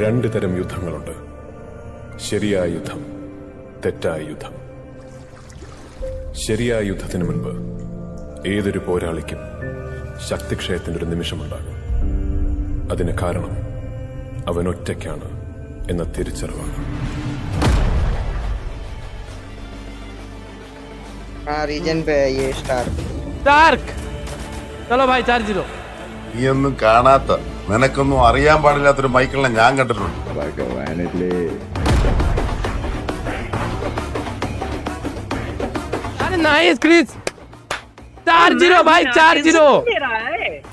രണ്ട് തരം യുദ്ധങ്ങളുണ്ട് ശരിയായ യുദ്ധം തെറ്റായ യുദ്ധം ശരിയായ യുദ്ധത്തിന് മുൻപ് ഏതൊരു പോരാളിക്കും ശക്തിക്ഷയത്തിന്റെ ഒരു നിമിഷമുണ്ടാകും അതിന് കാരണം അവൻ ഒറ്റയ്ക്കാണ് എന്ന തിരിച്ചറിവാണ് हाँ रीजन पे है ये स्टार डार्क चलो भाई चार जीरो നീ ഒന്നും കാണാത്ത നിനക്കൊന്നും അറിയാൻ പാടില്ലാത്തൊരു മൈക്കിളിനെ ഞാൻ കണ്ടിട്ടുണ്ട് ഭഗവാനല്ലേ अरे नाइस क्रिस चार जीरो भाई चार जीरो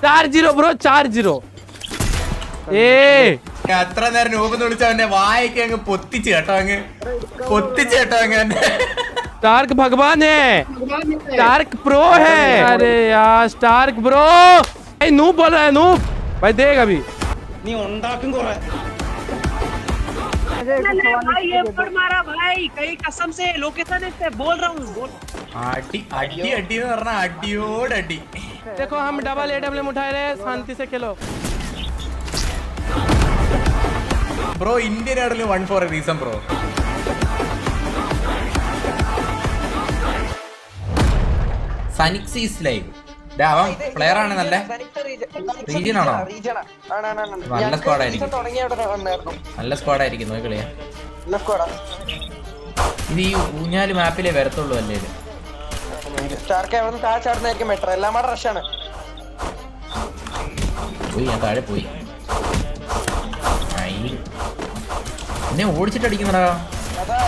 चार जीरो ब्रो चार जीरो ए അത്ര നേരം രൂപം വിളിച്ച അവന്റെ വായൊക്കെ അങ്ങ് പൊത്തിച്ച് കേട്ടോ അങ്ങ് പൊത്തിച്ച് കേട്ടോ അങ്ങ് എന്നെ. स्टार्क भगवान है स्टार्क प्रो है अरे यार स्टार्क ब्रो भाई नूप बोल रहा है नूप भाई देख अभी अरे भाई ये पर मारा भाई कहीं कसम से लोकेशन है पे बोल रहा हूँ बोल അടി അടി അടി എന്ന് പറഞ്ഞ അടിയോട് അടി देखो हम डबल ए डब्ल्यू उठाए रहे हैं, शांति से खेलो bro Indian ആടല് one for a reason bro Sanix is live അവൻ പ്ലെയർ ആണ് നല്ല. Region ആണോ? നല്ല സ്ക്വാഡ് ആയിരിക്കും. നല്ല സ്ക്വാഡ് ആയിരിക്കും നല്ല സ്ക്വാഡാ ഇത് ഈ ഊഞ്ഞാൽ മാപ്പിലേ വരത്തുള്ളൂ അല്ലേ പോയി ഞാൻ താഴെ പോയി. എന്നെ ഓടിച്ചിട്ട് അടിക്കുന്നടാ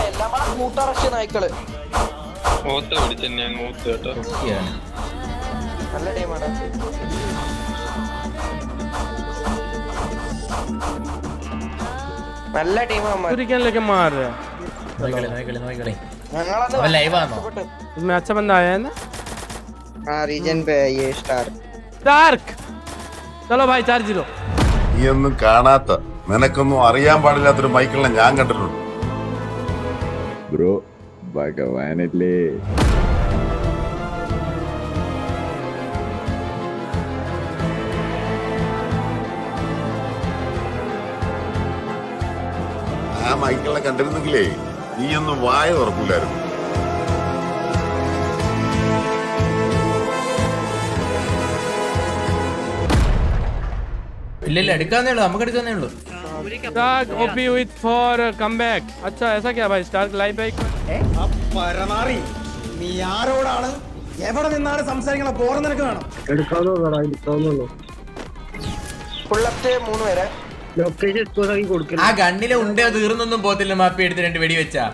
എല്ലാം കൂടെ കൂട്ടാ. നായ്ക്കൾ നല്ല ടീമാണ് നല്ല ടീമാണ് सुरिकन लेके मार रहे हैं നോക്കളി നോക്കളി നോക്കളി ഞങ്ങളന്ന് അവൻ live ആണോ? इसमें अच्छा बंदा आया है ना हाँ रीजन पे है ये स्टार स्टार्क चलो भाई चार जीरो നീ ഒന്നും കാണാത്ത നിനക്കൊന്നും അറിയാൻ പാടില്ലാത്തൊരു മൈക്കിളിനെ ഞാൻ കണ്ടിട്ടുണ്ട് ബ്രോ ഭഗവാനല്ലേ ആ മൈക്കിളിനെ കണ്ടിരുന്നെങ്കിലേ നീ ഒന്നും വായ തുറക്കൂലായിരുന്നു ഇല്ല ഇല്ല എടുക്കാന്നേ ഉള്ളൂ നമുക്ക് എടുക്കാന്നേ ഉള്ളൂ Stark OP with four comeback अच्छा ऐसा क्या भाई स्टार्क लाइव है പരനാറി നീ ആരോടാണ് എവിടെ നിന്നാണ് സംസാരിക്കണ ബോറം നിനക്ക് വേണം ഫുൾ അപ്പ് മൂന്ന് പേരെ ആ ഗണ്ണിലെ ഉണ്ടേ തീർന്നൊന്നും പോത്തില്ല മാപ്പി എടുത്ത് രണ്ട് വെടി വെച്ചാ.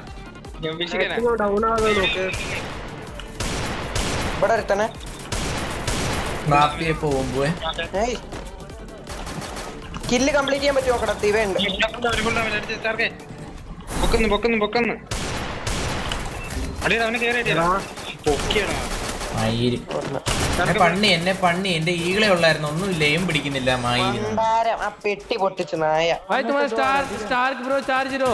ഇവിടെ മാപ്പിയെ പോകുമ്പോ. കില്ല് കംപ്ലീറ്റ് ചെയ്യാൻ പറ്റുമോ? പൊക്കുന്നു പൊക്കുന്നു പൊക്കുന്നു. അടിയടാ അവനെ പൊക്കിയടാ. മയില് എന്നെ പണ്ണി എന്നെ പണ്ണി എന്റെ ഈകളെ ഉള്ളായിരുന്നു ഒന്നുമില്ല എയും പിടിക്കുന്നില്ല മയില് മന്ദാരം ആ പെട്ടി പൊട്ടിച്ച് നായ भाई तुम्हारा स्टार स्टार्क ब्रो चार जीरो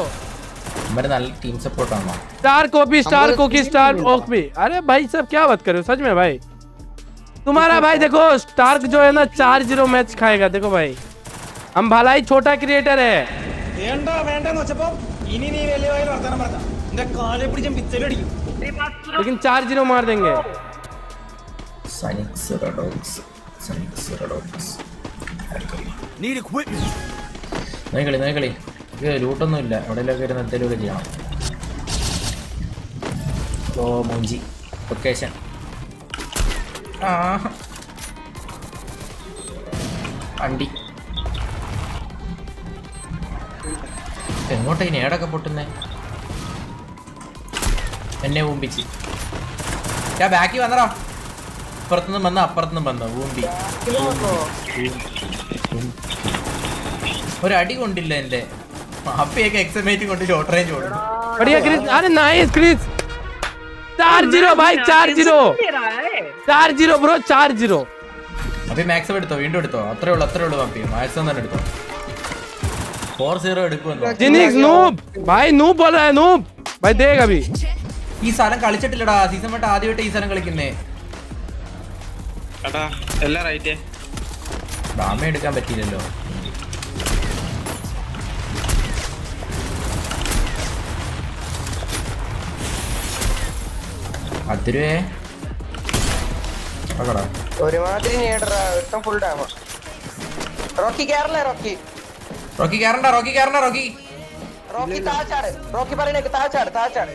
ഇവര് നല്ല ടീം സപ്പോർട്ട് ആണോ स्टार ओपी स्टार कोकी स्टार ओपी अरे भाई सब क्या बात कर रहे हो सच में भाई तुम्हारा भाई देखो स्टार्क जो है ना चार जीरो मैच खाएगा देखो भाई हम भलाई छोटा क्रिएटर है വേണ്ട വേണ്ടെന്ന് വെച്ചപ്പോ ഇനി നീ വലിയ വായിൽ വർത്താനം പറഞ്ഞ എന്റെ കാലെ പിടിച്ച പിച്ചലടിക്കും लेकिन चार जीरो मार देंगे സനിക്സ് റഡോക്സ് സനിക്സ് റഡോക്സ് നോക്കളി നോക്കളി ഇത് ലൂട്ടൊന്നും ഇല്ല എവിടെയൊക്കെ ഇരുന്ന് എന്തെങ്കിലുമൊക്കെ ചെയ്യണം. ഓ മൂഞ്ചി. ലൊക്കേഷൻ ആ വണ്ടി. എങ്ങോട്ടാ ഇനി ഏടൊക്കെ പൊട്ടുന്നേ? എന്നെ ഊമ്പിച്ച് ഞാൻ ബാക്കി വന്നടാ. അപ്പുറത്തുനിന്നും വന്ന അപ്പുറത്തുനിന്നും വന്ന ഊമ്പി ഒരു അടി കൊണ്ടില്ല എന്റെ അപ്പയൊക്കെ എക്സമേറ്റ് കൊണ്ട് ഷോർട്ട് റേഞ്ച് കൊടുക്കും बढ़िया क्रिस अरे नाइस क्रिस चार जीरो भाई चार जीरो दे रहा है चार जीरो ब्रो चार जीरो അപ്പൊ മാക്സിമം എടുത്തോ വീണ്ടും എടുത്തോ അത്രേ ഉള്ളൂ അത്രേ ഉള്ളൂ അപ്പി മാക്സിമം തന്നെ എടുത്തോ ഫോർ സീറോ എടുക്കുമെന്നോ जिनिक्स नूब भाई नूब बोल रहा है नूब भाई देख अभी ഈ സ്ഥലം കളിച്ചിട്ടില്ലടാ സീസൺ മട്ട് ആദ്യമായിട്ട് ഈ സ്ഥലം കളിക്കുന്നേ എടാ എല്ലാം റൈറ്റ് ഡാമ എടുക്കാൻ പറ്റിയില്ലല്ലോ. അതിരേ. ഒരുമാതിരി നേടറാ ഒട്ടും ഫുൾ ഡാമ റോക്കി കേറല റോക്കി? റോക്കി കേറണ്ട റോക്കി കേറണ്ട റോക്കി. റോക്കി താഴ്ചാട് റോക്കി പറയണേക്ക് താഴ്ചാട് താഴ്ചാട്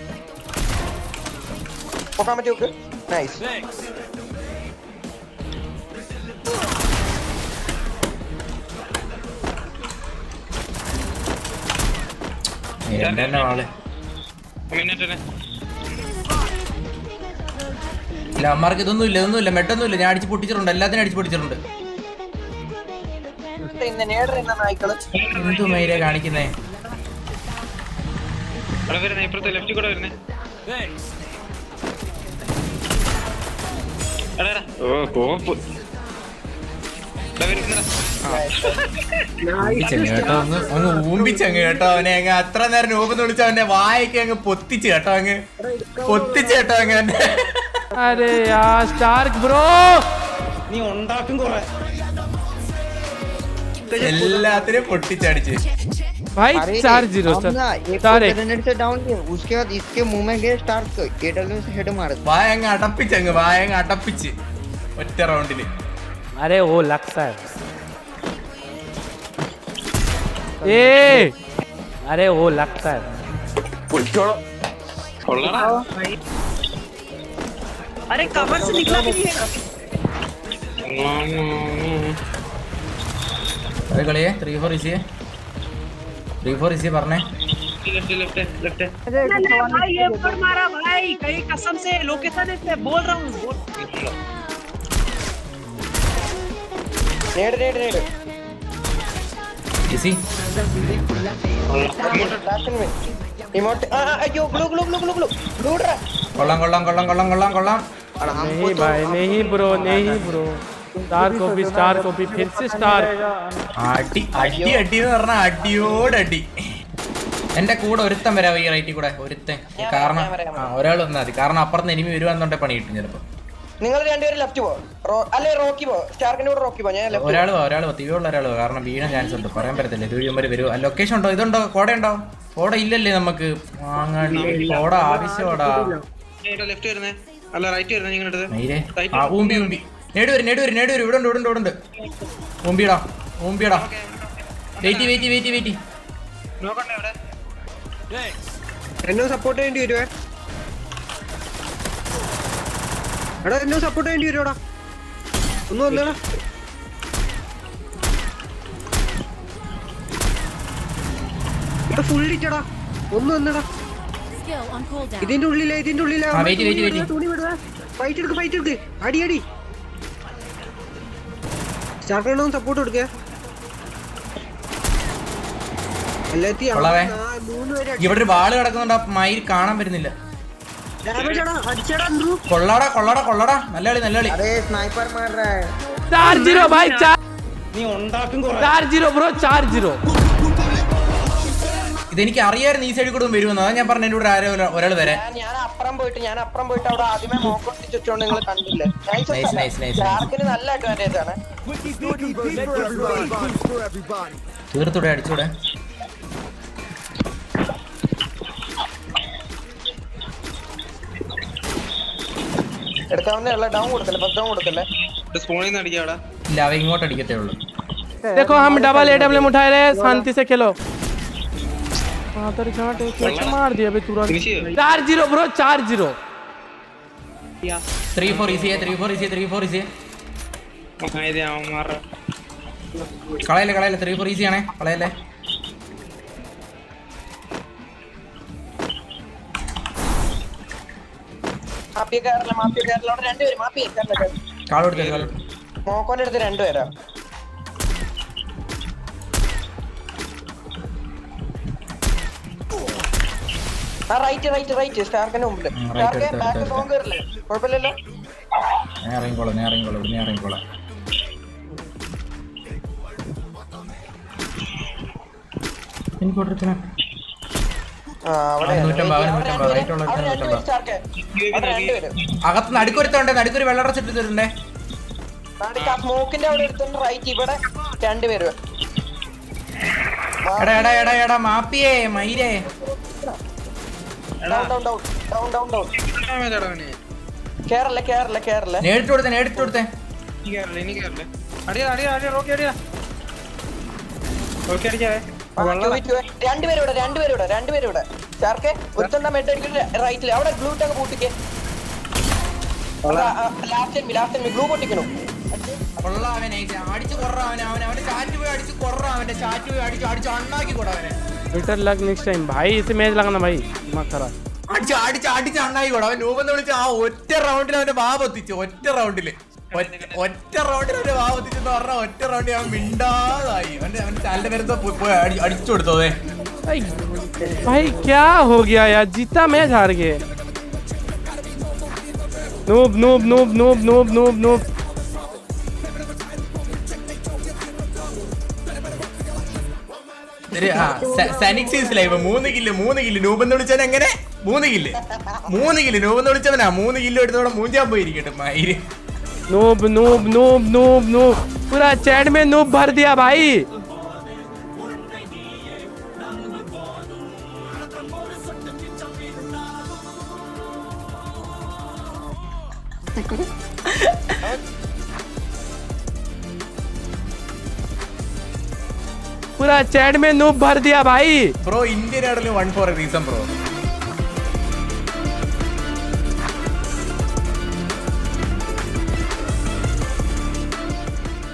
പോക്കാൻ പറ്റൂക്ക് നൈസ് ആൾ. ഇല്ല അമ്മമാർക്ക് ഇതൊന്നും ഇല്ല ഇതൊന്നും ഇല്ല. മെട്ടൊന്നും ഇല്ല. ഞാൻ അടിച്ച് പൊട്ടിച്ചിട്ടുണ്ട്. എല്ലാത്തിനും അടിച്ച് പൊട്ടിച്ചിട്ടുണ്ട്. എന്തു മൈരെ കാണിക്കുന്നേ? ഇപ്പുറത്തെ കൂടെ വരുന്നേ. ഓ കോപ്പ് എടാ, വരുന്നെടാ. ഊമ്പിച്ചങ്ങ് കേട്ടോ അങ്ങ് അങ്ങ് ഊമ്പിച്ചങ്ങ് കേട്ടോ അവനെ അങ്ങ് അത്ര നേരം രൂപം വിളിച്ച അവന്റെ വായൊക്കെ അങ്ങ് പൊത്തിച്ച് കേട്ടോ അങ്ങ് പൊത്തിച്ച് കേട്ടോ അങ്ങ് എന്നെ अरे यार स्टार्क ब्रो നീ ഉണ്ടാക്കും കുറെ എല്ലാത്തിനും പൊട്ടിച്ചടിച്ച് भाई चार जीरो चार एक से डाउन किया उसके बाद इसके मुंह में गए स्टार्ट एडब्ल्यू से हेड मारा വായ അങ്ങ് അടപ്പിച്ചങ്ങ് വായ അങ്ങ് അടപ്പിച്ച് ഒറ്റ റൗണ്ടില് अरे वो અરે ઓ લક સાહેબ એ અરે ઓ લક छोड़। ना। अरे कवर से निकला भी नहीं अरे गले थ्री फोर इसी थ्री फोर इसी भरने लेफ़्ट लेफ़्ट भाई ये मारा भाई। कहीं कसम से लोकेशन इसमें बोल रहा हूँ। നേട് നേട് നേട് ഇസി ഇമോട്ട് ആ ആ, അയ്യോ glue glue glue glue glue ഗ്ലൂഡറാ കൊള്ളാം കൊള്ളാം കൊള്ളാം കൊള്ളാം കൊള്ളാം കൊള്ളാം नहीं भाई नहीं ब्रो नहीं bro star copy star copy फिर से स्टार അടി അടി അടി എന്ന് പറഞ്ഞാ അടിയോടടി എന്റെ കൂടെ ഒരുത്തൻ വരാം ഈ റൈറ്റിൽ കൂടെ ഒരുത്തൻ ഞാൻ കാരണം വരാം, ഞാൻ വരാം. ആ ഒരാൾ വന്നാൽ മതി കാരണം അപ്പുറത്ത് എനിമി വരുവാന്നുണ്ടെ പണി കിട്ടും ചിലപ്പോ നിങ്ങൾ രണ്ടുപേരും ലെഫ്റ്റ് പോ. അല്ലെ റോക്കി പോ. സ്റ്റാർക്കിന്റെ കൂടെ റോക്കി പോ. ഞാൻ ലെഫ്റ്റ് ഒരാൾ ഒരാൾ തീവുള്ള ഒരാൾ കാരണം വീണ ചാൻസ് ഉണ്ട്. പറയാൻ പറ്റത്തില്ല. ഇത് വരും. വരുമോ ലൊക്കേഷൻ ഉണ്ടോ? ഇതുണ്ടോ? കോട ഉണ്ടോ? കോട ഇല്ലല്ലേ നമുക്ക്? വാങ്ങാണ്ട് കോട ആവശ്യമാടാ ലെഫ്റ്റ് വരുന്നേ. അല്ല റൈറ്റ് വരുന്നേ നിങ്ങളുടെ ആ ഊമ്പി ഊമ്പി. നേടി വരും നേടി വരും നേടി വരും. ഇവിടെ ഉണ്ട് ഇവിടെ ഉണ്ട് ഇവിടെ ഉണ്ട് ഊമ്പിടാ ഊമ്പിടാ വെയിറ്റ് വെയിറ്റ് വെയിറ്റ് വെയിറ്റ് നോക്കണ്ടേ അവിടെ? എന്നെ സപ്പോർട്ട് ചെയ്യേണ്ടി വരുവേ? എടാ എന്നെ സപ്പോർട്ട് ചെയ്യേണ്ടി വരുവാടാ. ഒന്ന് വന്നേടാ. ഇവിടെ ഫുൾ ഇറ്റടാ ഒന്ന് വന്നേടാ. ഇതിന്റെ ഉള്ളിലെ ഇതിന്റെ ഉള്ളിലെ. തുണി വിടുക ഫൈറ്റ് എടുക്ക് ഫൈറ്റ് എടുക്ക്. അടി അടി. സ്റ്റാർട്ട് സപ്പോർട്ട് കൊടുക്കുക ഇവിടെ ഒരു വാൾ കിടക്കുന്നുണ്ട്. ആ മയിൽ കാണാൻ വരുന്നില്ല കൊള്ളാടാ കൊള്ളാടാ കൊള്ളാടാ നല്ല കളി നല്ല കളി अरे स्नाइपर मार रहा है चार जीरो भाई चार നീ ഉണ്ടാക്കും കുറെ चार जीरो ब्रो चार जीरो ഇതെനിക്ക് അറിയായിരുന്നു ഈ സൈഡിൽ കൂടെ വരുമെന്ന് അതാ ഞാൻ പറഞ്ഞു എൻ്റെ കൂടെ ആരോ ഒരാൾ വരാൻ ഞാൻ ഞാൻ അപ്പുറം പോയിട്ട് ഞാൻ അപ്പുറം പോയിട്ട് അവിടെ ആദ്യമേ മോക്കൊട്ടി ചുറ്റോണ്ട് നിങ്ങൾ കണ്ടില്ലേ Nice, nice, nice, nice. സ്റ്റാർക്കിന് നല്ല അഡ്വാൻറ്റേജ് ആണ് തീർത്തൂടെ അടിച്ചൂടെ എടുക്കാവുന്ന ഉള്ള ഡൗൺ കൊടുക്കല്ലേ ബസ് ഡൗൺ കൊടുക്കല്ലേ സ്പോണിൽ നിന്ന് അടിക്കാം അവിടെ ഇല്ല അവ ഇങ്ങോട്ട് അടിക്കത്തേ ഉള്ളൂ देखो हम डबल ए डब्ल्यू उठाए रहे शांति से खेलो हाँ तो रिचार्ट एक कैसे मार दिया अभी तुरंत ഫിനിഷ് ചെയ്യോ चार जीरो ब्रो चार zero three four ഈസിയെ three four ഈസിയെ three four ഈസിയെ ഇത് അവന്മാരുടെ കളയല്ലേ കളയല്ലേ ത്രീ ഫോർ ഈസി ആണേ കളയല്ലേ മാപ്പിയ കയറില്ല മാപ്പിയ കയറില്ല അവിടെ രണ്ടുപേരും മാപ്പിയ കയറില്ല കാൾ കൊടുത്തേ കാൾ മോക്കോന്റെ അടുത്ത് രണ്ടുപേരാ ആ റൈറ്റ് റൈറ്റ് റൈറ്റ് സ്റ്റാർക്കിന്റെ മുമ്പിൽ. സ്റ്റാർക്ക് ബാക്ക് സോങ് കയറില്ലേ കുഴപ്പമില്ലല്ലോ? ഇറങ്ങിക്കോളാം ഞാൻ ഇറങ്ങിക്കോളാം ഇവിടെ ഞാൻ ഇറങ്ങിക്കോളാം. എനിക്ക് അകത്ത് നടുക്കൊരുത്തുണ്ട് നടുക്കൊരു നടുക്ക് ആ സ്മോക്കിന്റെ അവിടെ റൈറ്റ് ഇവിടെ രണ്ടുപേരും എടാ എടാ എടാ എടാ മാപ്പിയേ മയിലേ. Down down down down down down damage അവനെ കേറല്ലേ കേറല്ലേ. കേറല്ലേ നേരിട്ട് കൊടുത്തേ കൊടുത്തേ. അടിയാ അടിയാ അടിയാ റോക്കി അടിയാ. റോക്കി അടിക്കാവേ. ആ, ക്യൂവി, ക്യൂവി. രണ്ടുപേരും ഇവിടെ രണ്ടുപേരും ഇവിടെ രണ്ടുപേരും ഇവിടെ ചാർക്കെ ഒരുത്തണ്ട മെഡ് അടിക്കുന്ന റൈറ്റില് അവിടെ glue tongue പൂട്ടിക്ക് last enemy last enemy glue പൊട്ടിക്കണു കൊള്ളാവനെ അടിച്ചു കൊറ അവനെ അവനെ അവന്റെ ചാറ്റ് പോയി അടിച്ചു കൊറ അവന്റെ ചാറ്റ് പോയി അടിച്ചു അടിച്ചു അണ്ണാക്കി കൊട അവനെ बेटर लक नेक्स्ट टाइम भाई इसे मैच लगाना भाई दिमाग खराब അടിച്ച് അടിച്ച് അടിച്ച് അണ്ണായി കൂടെ അവൻ രൂപം വിളിച്ച് ആ ഒറ്റ റൗണ്ടിൽ അവന്റെ വാ പൊത്തിച്ചു ഒറ്റ റൗണ്ടില് ഒറ്റ- ഒറ്റ റൗണ്ടിൽ അവന്റെ വാ പൊത്തിച്ചെന്ന് പറഞ്ഞ ഒറ്റ റൗണ്ടിൽ അവൻ മിണ്ടാതായി അവന്റെ അവന്റെ ചാനലിന്റെ പേര് പോയി പോയി അടി- അടിച്ചു കൊടുത്തോ അതെ भाई भाई क्या हो गया यार जीता मैच हार गए noob noob noob noob noob noob noob സനിക്സീസ് live മൂന്ന് കില്ല് മൂന്ന് കില്ല് രൂപം വിളിച്ചവൻ എങ്ങനെ മൂന്ന് കില്ല് മൂന്ന് കില്ല് രൂപം വിളിച്ചവനാ മൂന്ന് കില്ല് എടുത്തോടെ മൂഞ്ചാൻ പോയിരിക്കട്ടെ മയിര് noob noob noob noob noob. पूरा चैट में नोब भर दिया भाई। पूरा चैट में नोब भर दिया भाई। ब्रो इंडियन आइडल में one four reason bro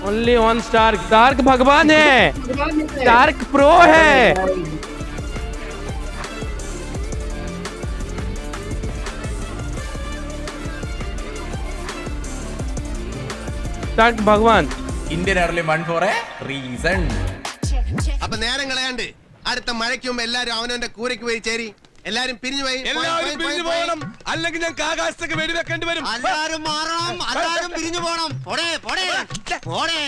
only one star dark भगवान है डार्क प्रो है डार्क भगवान Indian ആടലും one four a reason അപ്പൊ നേരം കളയാണ്ട് അടുത്ത മഴയ്ക്ക് മുമ്പ് എല്ലാരും അവനവന്റെ കൂരയ്ക്ക് പോയി ചേരി എല്ലാരും പിരിഞ്ഞു പോയി എല്ലാരും പിരിഞ്ഞു പോകണം. അല്ലെങ്കിൽ ഞങ്ങൾക്ക് ആകാശത്തേക്ക് വെടിവെക്കേണ്ടി വരും. എല്ലാരും മാറണം. എല്ലാരും പിരിഞ്ഞു പോണം പോടേ പോടേ പോടേ.